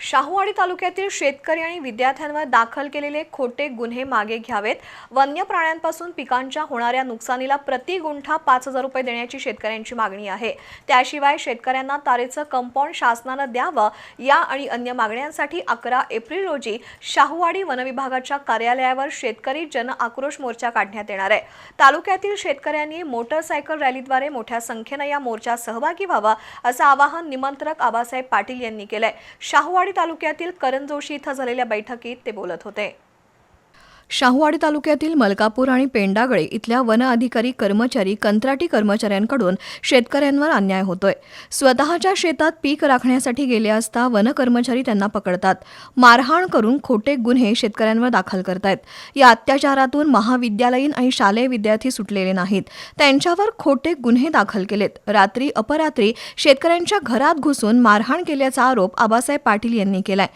शाहूवाडी तालुक्यातील शेतकरी आणि विद्यार्थ्यांवर दाखल केलेले खोटे गुन्हे मागे घ्यावेत. वन्य प्राण्यांपासून पिकांच्या होणाऱ्या नुकसानीला प्रति गुंठा पाच हजार रुपये देण्याची शेतकऱ्यांची मागणी आहे. त्याशिवाय शेतकऱ्यांना तारेचं कंपाऊंड शासनानं द्यावं या आणि अन्य मागण्यांसाठी अकरा एप्रिल रोजी शाहूवाडी वनविभागाच्या कार्यालयावर शेतकरी जन आक्रोश मोर्चा काढण्यात येणार आहे. तालुक्यातील शेतकऱ्यांनी मोटरसायकल रॅलीद्वारे मोठ्या संख्येनं या मोर्चात सहभागी व्हावा असं आवाहन निमंत्रक आबासाहेब पाटील यांनी केलंय. शाहूवाडी तालुक्यातील करंजोशी इथं झालेल्या बैठकीत ते बोलत होते. शाहूवाडी तालुक्यातील मलकापूर आणि पेंडागळे इथल्या वन अधिकारी कर्मचारी कंत्राटी कर्मचाऱ्यांकडून शेतकऱ्यांवर अन्याय होतोय. स्वतःच्या शेतात पीक राखण्यासाठी गेले असता वन कर्मचारी त्यांना पकडतात. मारहाण करून खोटे गुन्हे शेतकऱ्यांवर दाखल करतायत. या अत्याचारातून महाविद्यालयीन आणि शालेय विद्यार्थी सुटलेले नाहीत. त्यांच्यावर खोटे गुन्हे दाखल केलेत. रात्री अपरात्री शेतकऱ्यांच्या घरात घुसून मारहाण केल्याचा आरोप आबासाहेब पाटील यांनी केलाय.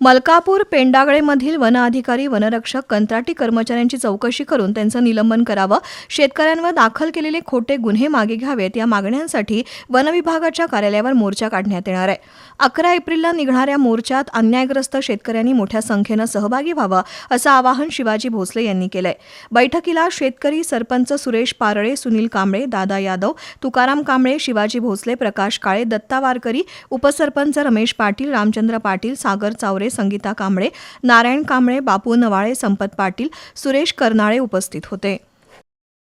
मलकापूर पेंडागळेमधील वन अधिकारी वनरक्षक कंत्राटी कर्मचाऱ्यांची चौकशी करून त्यांचं निलंबन करावं. शेतकऱ्यांवर दाखल केलेले खोटे गुन्हे मागे घ्यावेत या मागण्यांसाठी वनविभागाच्या कार्यालयावर मोर्चा काढण्यात येणार आहे. अकरा एप्रिलला निघणाऱ्या मोर्चात अन्यायग्रस्त शेतकऱ्यांनी मोठ्या संख्येनं सहभागी व्हावं असं आवाहन शिवाजी भोसले यांनी केलंय. बैठकीला शेतकरी सरपंच सुरेश पारळे सुनील कांबळे दादा यादव तुकाराम कांबळे शिवाजी भोसले प्रकाश काळे दत्ता वारकरी उपसरपंच रमेश पाटील रामचंद्र पाटील सागर चावरे संगीता कांबळे नारायण कांबळे बापू नवाळे संपत पाटील सुरेश कर्नाळे उपस्थित होते.